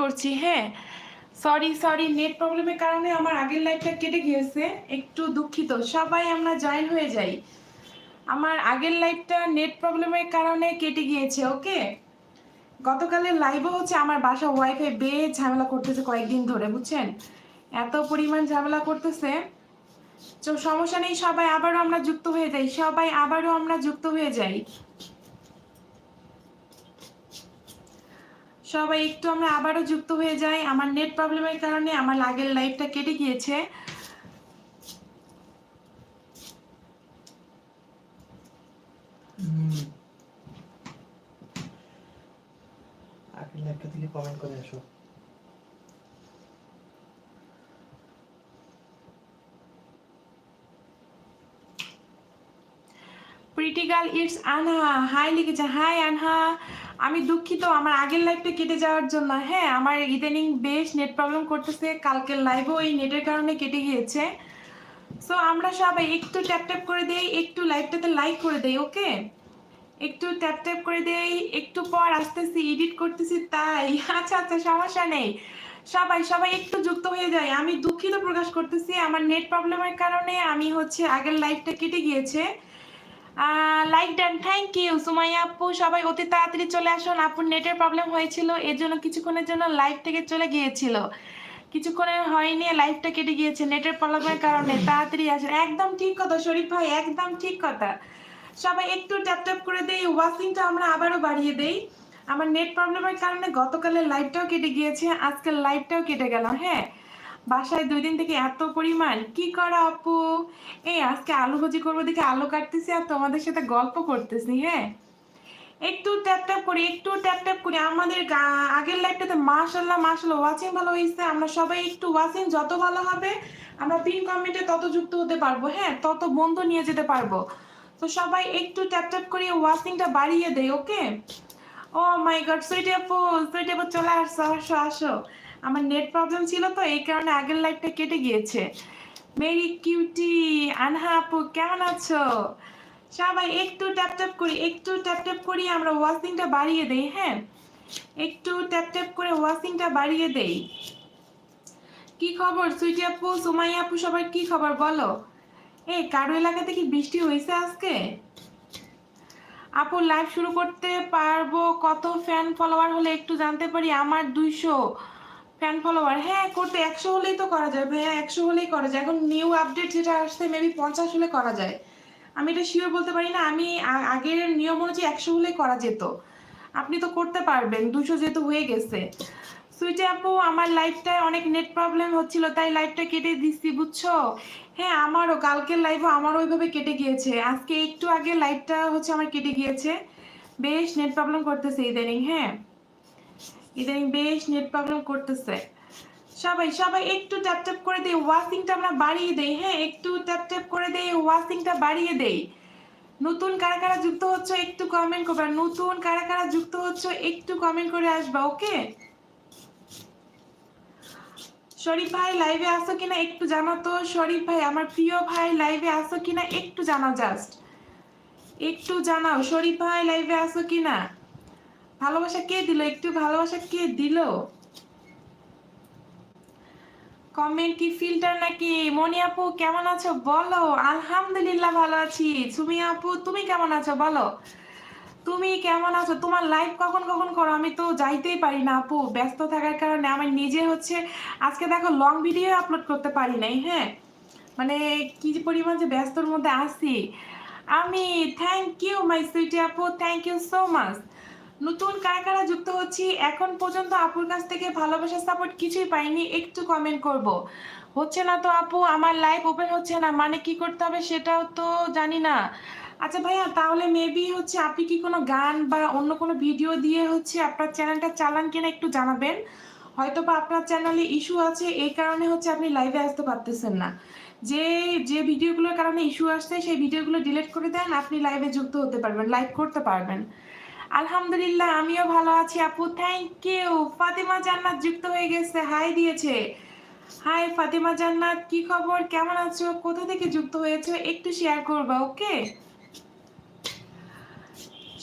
করছি হ্যাঁ। Sorry sorry net প্রবলেমের কারণে আমার আগের লাইফটা কেটে গিয়েছে, একটু দুঃখিত। সবাই আমরা জয়েন হয়ে যাই। আমার আগের লাইফটা নেট প্রবলেমের কারণে কেটে গিয়েছে ওকে গতকালের লাইভও হচ্ছে আমার বাসা ওয়াইফাই বে ঝামেলা করতেছে কয়েকদিন ধরে, বুঝছেন? এত পরিমাণ ঝামেলা করতেছে। তো সমস্যা নেই, সবাই আবারও আমরা যুক্ত হয়ে যাই, সবাই আবারও আমরা যুক্ত হয়ে যাই। সবাই একটু আমরা আবারও যুক্ত হয়ে যাই। আমার নেট প্রবলেমের কারণে আমার আগের লাইফটা কেটে গিয়েছে। আগের লাইভটা দিলে কমেন্ট করে আসো। Pretty girl it's Anha hi লিখেছে হাই আনহা আমি দুঃখিত, আমার আগের লাইফটা কেটে যাওয়ার জন্য। হ্যাঁ আমার ইদানিং বেশ নেট প্রবলেম করতেছে, কালকের লাইভও এই নেটের কারণে কেটে গিয়েছে। সো আমরা সবাই একটু ট্যাপ ট্যাপ করে দেই, একটু লাইভটাতে লাইক করে দেই ওকে একটু ট্যাপ ট্যাপ করে দেই, একটু পর আসতেছি এডিট করতেছি, তাই। আচ্ছা আচ্ছা সমস্যা নেই। সবাই সবাই একটু যুক্ত হয়ে যায়। আমি দুঃখিত প্রকাশ করতেছি, আমার নেট প্রবলেমের কারণে আমি হচ্ছে আগের লাইভটা কেটে গিয়েছে। Like done thank you Sumaiya আপু। সবাই অতি তাড়াতাড়ি চলে আসুন। আপুর নেটের প্রবলেম হয়েছিল, এর জন্য কিছুক্ষণের জন্য লাইভ থেকে চলে গিয়েছিল। কিছুক্ষণের হয়নি লাইভটা কেটে গিয়েছে নেটের প্রবলেমের কারণে। তাড়াতাড়ি আসেন। একদম ঠিক কথা, শরীফ ভাই, একদম ঠিক কথা। সবাই একটু ট্যাপ ট্যাপ করে দেই ওয়াচিংটা আমরা আবারও বাড়িয়ে দেই। আমার নেট প্রবলেমের কারণে গতকালের লাইভটাও কেটে গিয়েছে, আজকের লাইভটাও কেটে গেল হ্যাঁ। বাসায় দুই দিন থেকে এত পরিমাণ। কি করো আপু? এই আজকে আলু ভাজি করব দেখে আলু কাটতেছি আর তোমাদের সাথে গল্প করতেছি হ্যাঁ? একটু ট্যাপ ট্যাপ করি, একটু ট্যাপ ট্যাপ করি। আমাদের আগের লাইফটাতে মাশাল্লাহ মাশাল্লাহ ওয়াচিং ভালো হয়েছে আমরা সবাই একটু ওয়াচিং যত ভালো হবে, আমরা পিন কমেন্টে তত যুক্ত হতে পারব হ্যাঁ? তত বন্ধু নিয়ে যেতে পারব। তো সবাই একটু ট্যাপ ট্যাপ করে ওয়াচিংটা বাড়িয়ে দেয় ওকে ও মাই গড সুইটি আপু সুইটি আপু চলে আসো আসো আসো। আমার নেট প্রবলেম ছিল তো, এই কারণে আগের লাইফটা কেটে গিয়েছে। মেরি কিউটি আনহা আপু, কেমন আছো? সবাই একটু ট্যাপ ট্যাপ করি, একটু ট্যাপ ট্যাপ করি, আমরা ওয়াচিংটা বাড়িয়ে দেই হ্যাঁ? একটু ট্যাপ ট্যাপ করে ওয়াচিংটা বাড়িয়ে দেই। কি খবর, সুইটি আপু সুমাই আপু, সবার কি খবর বলো? এ, কারও এলাকাতে কি বৃষ্টি হয়েছে আজকে? আপু লাইভ শুরু করতে পারব, কত ফ্যান ফলোয়ার হলে একটু জানতে পারি, আমার দুইশো ফ্যান ফলোয়ার হ্যাঁ করতে একশো হলেই তো করা যায় ভাইয়া, একশো হলেই করা যায়। এখন নিউ আপডেট যেটা আসছে মেবি পঞ্চাশ হলে করা যায়। আমি এটা শিওর বলতে পারি না, আমি আগের নিয়ম অনুযায়ী একশো হলেই করা যেত। আপনি তো করতে পারবেন, দুশো যেহেতু হয়ে গেছে। সুইটি আপু, আমার লাইফটায় অনেক নেট প্রবলেম হচ্ছিল, তাই লাইফটা কেটে দিচ্ছি, বুঝছ? হ্যাঁ আমারও, কালকের লাইফও আমারও ওইভাবে কেটে গিয়েছে। আজকে একটু আগে লাইফটা হচ্ছে আমার কেটে গিয়েছে। বেশ নেট প্রবলেম করতেছে ইদানিং হ্যাঁ। ইদানিং বেশ নেট প্রবলেম করতেছে। সবাই সবাই একটু ট্যাপ ট্যাপ করে দেই ওয়াচিংটা আমরা বাড়িয়ে দেই হ্যাঁ একটু ট্যাপ ট্যাপ করে দেই ওয়াচিংটা বাড়িয়ে দেই। নতুন কারা কারা যুক্ত হচ্ছে একটু কমেন্ট করবা, নতুন কারা কারা যুক্ত হচ্ছে একটু কমেন্ট করে আসবা ওকে শরীফ ভাই লাইভে আসো কিনা একটু জানো তো। শরীফ ভাই, আমার প্রিয় ভাই লাইভে আসো কিনা একটু জানাও জাস্ট একটু জানাও, শরীফ ভাই লাইভে আসো কিনা? ভালোবাসা কে দিল? একটু ভালোবাসা কে দিল? কমেন্ট কি ফিল্টার নাকি? মনি আপু, কেমন আছো? বলো। আলহামদুলিল্লাহ ভালো আছি। সুমি আপু, তুমি কেমন আছো? বলো। তুমি কেমন আছো? তোমার লাইভ কখন কখন করো? আমি তো যাইতেই পারি না আপু। ব্যস্ত থাকার কারণে আমার নিজে হচ্ছে, আজকে দেখো লং ভিডিও আপলোড করতে পারি নাই হ্যাঁ? মানে কি পরিমাণ যে ব্যস্তর মধ্যে আছি। আমি থ্যাংক ইউ মাই সুইটি আপু। থ্যাংক ইউ সো মাচ নতুন কারা কারা যুক্ত হচ্ছি, এখন পর্যন্ত আপুর কাছ থেকে ভালোবাসার সাপোর্ট কিছুই পাইনি, একটু কমেন্ট করব। হচ্ছে না তো আপু, আমার লাইভ ওপেন হচ্ছে না মানে কি করতে হবে সেটাও তো জানি না। আচ্ছা ভাইয়া, তাহলে মেবি হচ্ছে আপনি কি কোনো গান বা অন্য কোনো ভিডিও দিয়ে হচ্ছে আপনার চ্যানেলটা চালান কিনা একটু জানাবেন। হয়তো বা আপনার চ্যানেলে ইস্যু আছে, এই কারণে হচ্ছে আপনি লাইভে আসতে পারতেছেন না। যে যে ভিডিওগুলোর কারণে ইস্যু আসছে, সেই ভিডিওগুলো ডিলিট করে দেন, আপনি লাইভে যুক্ত হতে পারবেন লাইভ করতে পারবেন। আলহামদুলিল্লাহ, আমিও ভালো আছি আপু। থ্যাংক ইউ ফাতিমা জান্নাত যুক্ত হয়ে গেছে। হাই দিয়েছে। হাই ফাতিমা জান্নাত, কি খবর? কেমন আছো? কোথা থেকে যুক্ত হয়েছো? একটু শেয়ার করবা ওকে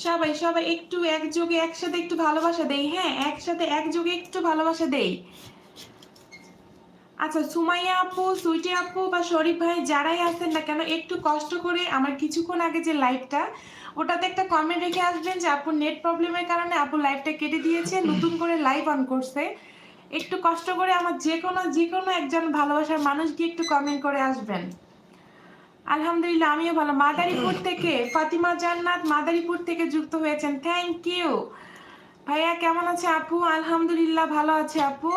সবাই সবাই একটু একযোগে একসাথে একটু ভালোবাসা দেই হ্যাঁ? একসাথে একযোগে একটু ভালোবাসা দেই। আচ্ছা সুমাইয়া আপু, সুইটি আপু বা শরীফ ভাই, যারাই আছেন না কেন, একটু কষ্ট করে আমার কিছুক্ষণ আগে যে লাইভটা ওটাতে একটা কমেন্ট রেখে আসবেন যে আপুর নেট প্রবলেমের কারণে আপু লাইভটা কেটে দিয়েছে, নতুন করে লাইভ অন করছে। একটু কষ্ট করে আমার যে কোনো যে কোনো একজন ভালোবাসার মানুষ গিয়ে একটু কমেন্ট করে আসবেন। আলহামদুলিল্লাহ, আমিও ভালো। মাদারীপুর থেকে ফাতিমা জান্নাত মাদারীপুর থেকে যুক্ত হয়েছেন। থ্যাংক ইউ ভাইয়া, কেমন আছে আপু? আলহামদুলিল্লাহ, ভালো আছে আপু?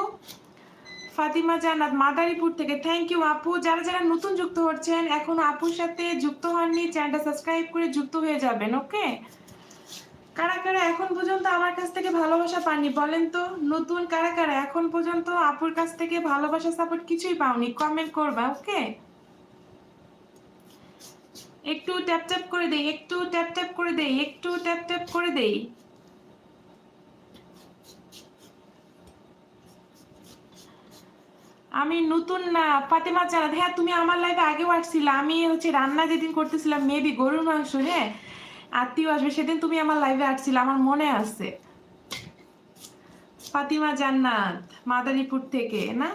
ফাতিমা জান্নাত, মাদারীপুর থেকে। থ্যাংক ইউ আপু। যারা যারা নতুন যুক্ত হচ্ছেন, এখন আপুর সাথে যুক্ত হননি চ্যানেলটা সাবস্ক্রাইব করে যুক্ত হয়ে যাবেন ওকে কারা কারা এখন পর্যন্ত আমার কাছ থেকে ভালোবাসা পাননি বলেন তো? নতুন কারা কারা এখন পর্যন্ত আপুর কাছ থেকে ভালোবাসা সাপোর্ট কিছুই পাওনি কমেন্ট করবা ওকে একটু ট্যাপ ট্যাপ করে দেই, একটু ট্যাপ ট্যাপ করে দেই, একটু ট্যাপ ট্যাপ করে দেই। আমি নতুন না ফাতেমা জানাত হ্যাঁ তুমি আমার লাইফে আগেও আসছিলে। আমি হচ্ছে রান্না যেদিন করতেছিলাম, মেবি গরুর মাংস হ্যাঁ আত্মীয় আসবে, সেদিন তুমি আমার লাইভে আসছিলে, আমার মনে আছে। ফাতিমা জান্নাত, মাদারীপুর থেকে, না?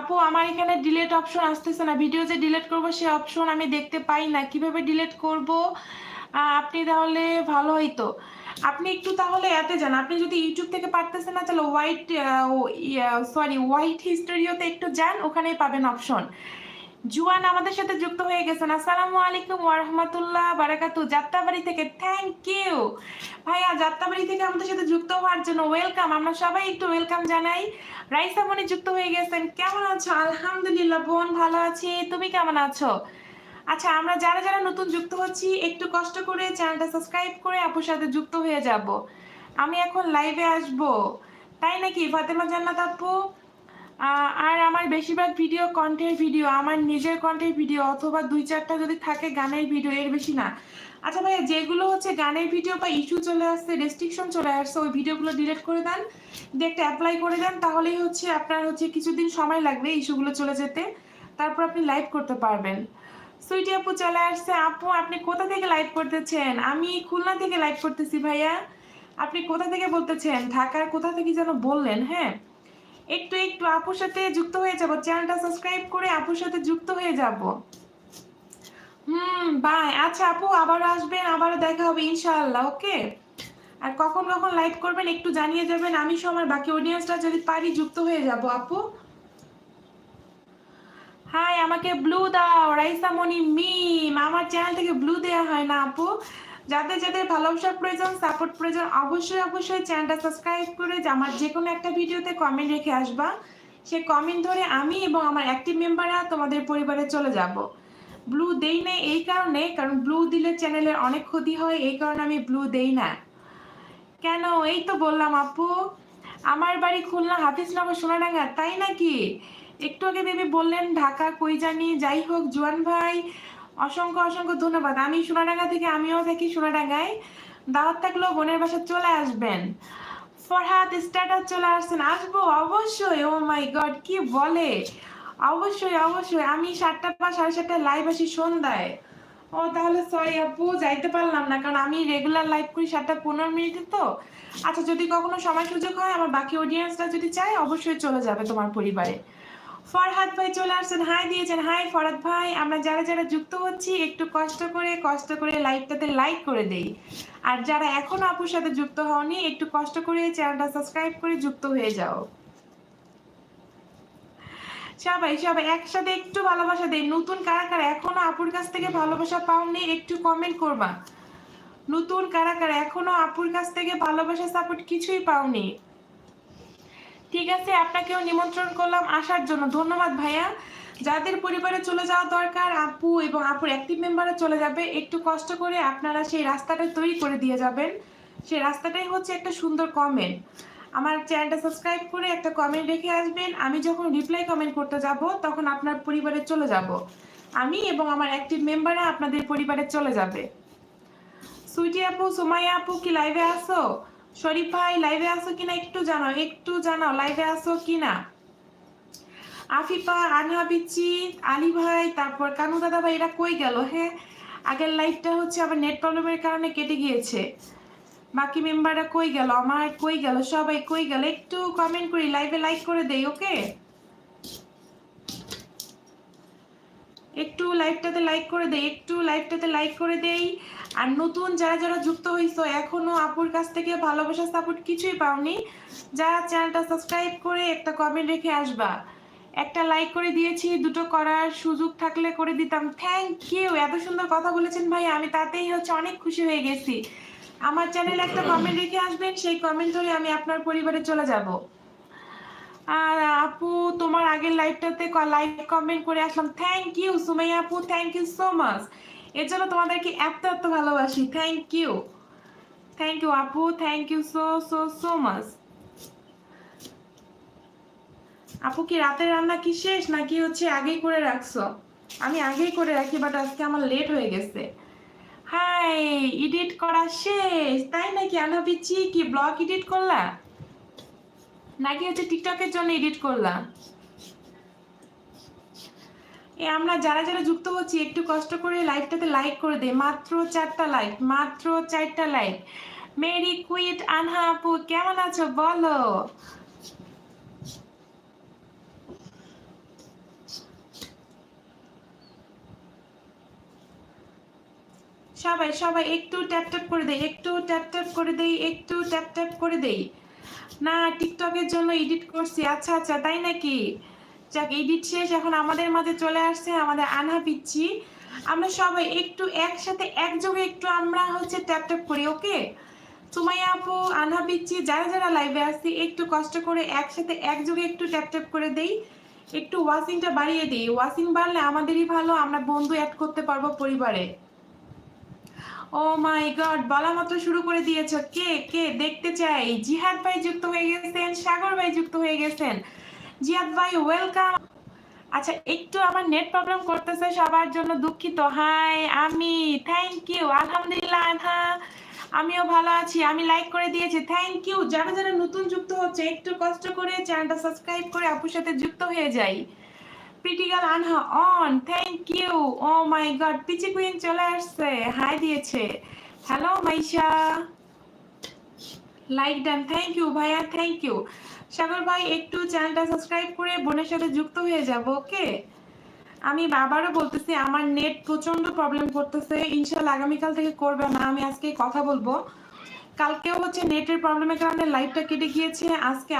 আপু, আমার এখানে ডিলেট অপশন আসতেছে না। ভিডিও যে ডিলেট করব, সে অপশন আমি দেখতে পাই না। কীভাবে ডিলেট করব? আপনি তাহলে ভালো হইতো। আপনি একটু তাহলে এতে যান। আপনি যদি ইউটিউব থেকে পারতেছেন না, তাহলে হোয়াইট সরি হোয়াইট হিস্টোরিওতে একটু যান, ওখানেই পাবেন অপশন জুয়ান আমাদের সাথে যুক্ত হয়ে গেছেন। আসসালামু আলাইকুম ওয়ারহমাতুল্লাহ বারাকাতু। যাত্রাবাড়ি থেকে থ্যাংক ইউ ভাইয়া, যাত্রাবাড়ি থেকে আমাদের সাথে যুক্ত হওয়ার জন্য ওয়েলকাম আমরা সবাই একটু ওয়েলকাম জানাই। রাইসা মনি যুক্ত হয়ে গেছেন। কেমন আছো? আলহামদুলিল্লাহ, বোন ভালো আছি। তুমি কেমন আছো? আচ্ছা আমরা যারা যারা নতুন যুক্ত হচ্ছি, একটু কষ্ট করে চ্যানেলটা সাবস্ক্রাইব করে আপুর সাথে যুক্ত হয়ে যাব। আমি এখন লাইভে আসব। তাই নাকি, ফাতেমা জান্নাত আপু? আর আমার বেশিরভাগ ভিডিও কন্টেন্ট ভিডিও আমার নিজের কন্টেন্ট ভিডিও অথবা দুই চারটা যদি থাকে গানের ভিডিও এর বেশি না। আচ্ছা ভাইয়া, যেগুলো হচ্ছে গানের ভিডিও বা ইস্যু চলে আসছে রেস্ট্রিকশন চলে আসছে, ওই ভিডিওগুলো ডিলিট করে দেন। একটা অ্যাপ্লাই করে দেন, তাহলেই হচ্ছে আপনার হচ্ছে কিছুদিন সময় লাগবে ইস্যুগুলো চলে যেতে। তারপর আপনি লাইভ করতে পারবেন। সুইটি আপু চলে আসছে। আপু, আপনি কোথা থেকে লাইভ করতেছেন? আমি খুলনা থেকে লাইভ করতেছি ভাইয়া। আপনি কোথা থেকে বলতেছেন? ঢাকার কোথা থেকে যেন বললেন হ্যাঁ? একটু একটু আপুর সাথে যুক্ত হয়ে যাব। চ্যানেলটা সাবস্ক্রাইব করে আপুর সাথে যুক্ত হয়ে যাব। হুম বাই আচ্ছা আপু, আবারও আসবেন, আবারও দেখা হবে, ইনশাআল্লাহ, ওকে? আর কখন কখন লাইভ করবেন একটু জানিয়ে যাবেন। আমি আমার বাকি অডিয়েন্সটা যদি পারি, যুক্ত হয়ে যাব, আপু। হাই আমাকে ব্লু দাও, রাইসা মনি মিম আমার চ্যানেল থেকে ব্লু দেওয়া হয় না, আপু। যাদের যাদের ভালোবাসার প্রয়োজন সাপোর্ট প্রয়োজন, অবশ্যই অবশ্যই চ্যানেলটা সাবস্ক্রাইব করে আমার যে কোনো একটা ভিডিওতে কমেন্ট রেখে আসবা। সে কমেন্ট ধরে আমি এবং আমার অ্যাক্টিভ মেম্বাররা তোমাদের পরিবারে চলে যাব। ব্লু দেই না এই কারণে, কারণ ব্লু দিলে চ্যানেলের অনেক ক্ষতি হয়, এই কারণে আমি ব্লু দেই না। কেন? এই তো বললাম, আপু। আমার বাড়ি খুলনা হাফিজনগর সোনাডাঙ্গা, তাই নাকি? একটু আগে বেবি বললেন, ঢাকা কই জানি? যাই হোক, জুয়ান ভাই, অসংখ্য অসংখ্য ধন্যবাদ। আমি সোনাডাঙ্গা থেকে, আমিও থাকি সোনাডাঙ্গায়। দাওয়াত থাকলেও বোনের বাসা চলে আসবেন। ফরহাদ, স্ট্যাটাস চলে আসছেন। আসব অবশ্যই ও মাই গড কি বলে? অবশ্যই অবশ্যই। আমি সাতটা বা সাড়ে সাতটায় লাইভ আসি সন্ধ্যায়। ও, তাহলে সরি আপু, যাইতে পারলাম না, কারণ আমি রেগুলার লাইভ করি সাতটা পনেরো মিনিটে তো। আচ্ছা যদি কখনো সময় সুযোগ হয়, আমার বাকি অডিয়েন্সরা যদি চায়, অবশ্যই চলে যাবে তোমার পরিবারে। ফরহাদ ভাই চলে আসছেন। হাই দিয়েছেন। হাই ফরহাদ ভাই। আমরা যারা যারা যুক্ত হচ্ছি, একটু কষ্ট করে কষ্ট করে লাইভটাতে লাইক করে দেই। আর যারা এখনও আপুর সাথে যুক্ত হওনি, একটু কষ্ট করে চ্যানেলটা সাবস্ক্রাইব করে যুক্ত হয়ে যাও। সবাই সবাই একসাথে একটু ভালোবাসা দেই। নতুন কারা কারা এখনও আপুর কাছ থেকে ভালোবাসা পাওনি, একটু কমেন্ট করবা। নতুন কারা কারা এখনও আপুর কাছ থেকে ভালোবাসা সাপোর্ট কিছুই পাওনি ঠিক আছে, আপনাকেও নিমন্ত্রণ করলাম আসার জন্য। ধন্যবাদ ভাইয়া। যাদের পরিবারে চলে যাওয়া দরকার, আপু এবং আপুর অ্যাক্টিভ মেম্বারে চলে যাবে, একটু কষ্ট করে আপনারা সেই রাস্তাটা তৈরি করে দিয়ে যাবেন। সেই রাস্তাটাই হচ্ছে একটা সুন্দর কমেন্ট আমার চ্যানেলটা সাবস্ক্রাইব করে একটা কমেন্ট রেখে আসবেন। আমি যখন রিপ্লাই কমেন্ট করতে যাব, তখন আপনার পরিবারে চলে যাব। আমি এবং আমার অ্যাক্টিভ মেম্বাররা আপনাদের পরিবারে চলে যাবে। সুইটি আপু, সুমাইয়া আপু, কি লাইভে আসো শরীফ লাইভে আসো কিনা একটু জানাও একটু জানাও লাইভে আসো কিনা? আফিফা আনহা বিচ্ছি, আলী ভাই, তারপর কানু দাদা ভাই, এরা কই গেল হ্যাঁ? আগের লাইভটা হচ্ছে আবার নেট প্রবলেমের কারণে কেটে গিয়েছে। বাকি মেম্বাররা কই গেল, আমার কই গেল, সবাই কই গেল, একটু কমেন্ট করি লাইভে লাইক করে দেই ওকে একটু লাইভটাতে লাইক করে দেই, একটু লাইভটাতে লাইক করে দেই। আর নতুন যারা যারা যুক্ত হইছো, এখনও আপুর কাছ থেকে ভালোবাসা সাপোর্ট কিছুই পাওনি যারা চ্যানেলটা সাবস্ক্রাইব করে একটা কমেন্ট রেখে আসবা। একটা লাইক করে দিয়েছি, দুটো করার সুযোগ থাকলে করে দিতাম। থ্যাংক ইউ এত সুন্দর কথা বলেছেন ভাই, আমি তাতেই হচ্ছে অনেক খুশি হয়ে গেছি। আমার চ্যানেলে একটা কমেন্ট রেখে আসবেন, সেই কমেন্ট ধরে আমি আপনার পরিবারে চলে যাব। আর আপু, তোমার আগের লাইভটাতে লাইক কমেন্ট করে আসলাম। থ্যাংক ইউ সুমাইয়া আপু থ্যাংক ইউ সো মাচ এর জন্য তোমাদেরকে এত এত ভালোবাসি। থ্যাংক ইউ থ্যাংক ইউ আপু thank you so so so much আপু, কি রাতের রান্না কি শেষ? নাকি হচ্ছে আগেই করে রাখছো? আমি আগেই করে রাখি বাট আজকে আমার লেট হয়ে গেছে। হাই এডিট করা শেষ। তাই নাকি আনা পিচ্ছি কি ব্লগ এডিট করলা? নাকি হচ্ছে টিকটকের জন্য এডিট করলাম? এ, আমরা যারা যারা যুক্ত হচ্ছি, একটু কষ্ট করে লাইভটাতে লাইক করে দে মাত্র চারটা লাইক মাত্র চারটা লাইক মেরি কুইট, আনহা আপু, কেমন আছো? বলো। সবাই সবাই একটু ট্যাপ ট্যাপ করে দেই, একটু ট্যাপ ট্যাপ করে দেই, একটু ট্যাপ ট্যাপ করে দেই। না, টিকটকের জন্য এডিট করছি। আচ্ছা আচ্ছা তাই নাকি? যাক এডিট শেষ, এখন আমাদের মাঝে চলে আসছে আমাদের আনা পিচ্ছি। আমরা সবাই একটু একসাথে, একযোগে একটু আমরা হচ্ছে ট্যাপ ট্যাপ করি, ওকে? সুমাইয়া আপু আনহা পিচ্ছি, যারা যারা লাইভে আসছি, একটু কষ্ট করে একসাথে, একযোগে একটু ট্যাপ ট্যাপ করে দেই। একটু ওয়াশিংটা বাড়িয়ে দিই। ওয়াশিং বাড়লে আমাদেরই ভালো, আমরা বন্ধু অ্যাড করতে পারব পরিবারে। ও মাই গড, বলা মতো শুরু করে দিয়েছ। কে কে? দেখতে চাই। জিহাদ ভাই যুক্ত হয়ে গেছেন, সাগর ভাই যুক্ত হয়ে গেছেন। জিহাদ ভাই ওয়েলকাম আচ্ছা একটু আমার নেট প্রবলেম করতেছে সবার জন্য দুঃখিত। হাই আমি থ্যাংক ইউ আলহামদুলিল্লাহ, আনহা। আমিও ভালো আছি, আমি লাইক করে দিয়েছি থ্যাংক ইউ যারা যারা নতুন যুক্ত হচ্ছে, একটু কষ্ট করে চ্যানেলটা সাবস্ক্রাইব করে আপুর সাথে যুক্ত হয়ে যাই। Pretty girl Anha on thank you oh my god, peachy queen চলে আসছে, হাই দিয়েছে। Hello, Maisha. Like done thank you ভাইয়া থ্যাংক ইউ সাগর ভাই, একটু চ্যানেলটা সাবস্ক্রাইব করে বোনের সাথে যুক্ত হয়ে যাব ওকে আমি বাবারও বলতেছি, আমার নেট প্রচণ্ড প্রবলেম করতেছে। ইনশাল্লাহ আগামীকাল থেকে করবে না, আমি আজকে কথা বলব। কালকেও হচ্ছে নেটের প্রবলেমের কারণে লাইভটা কেটে গিয়েছে, আজকে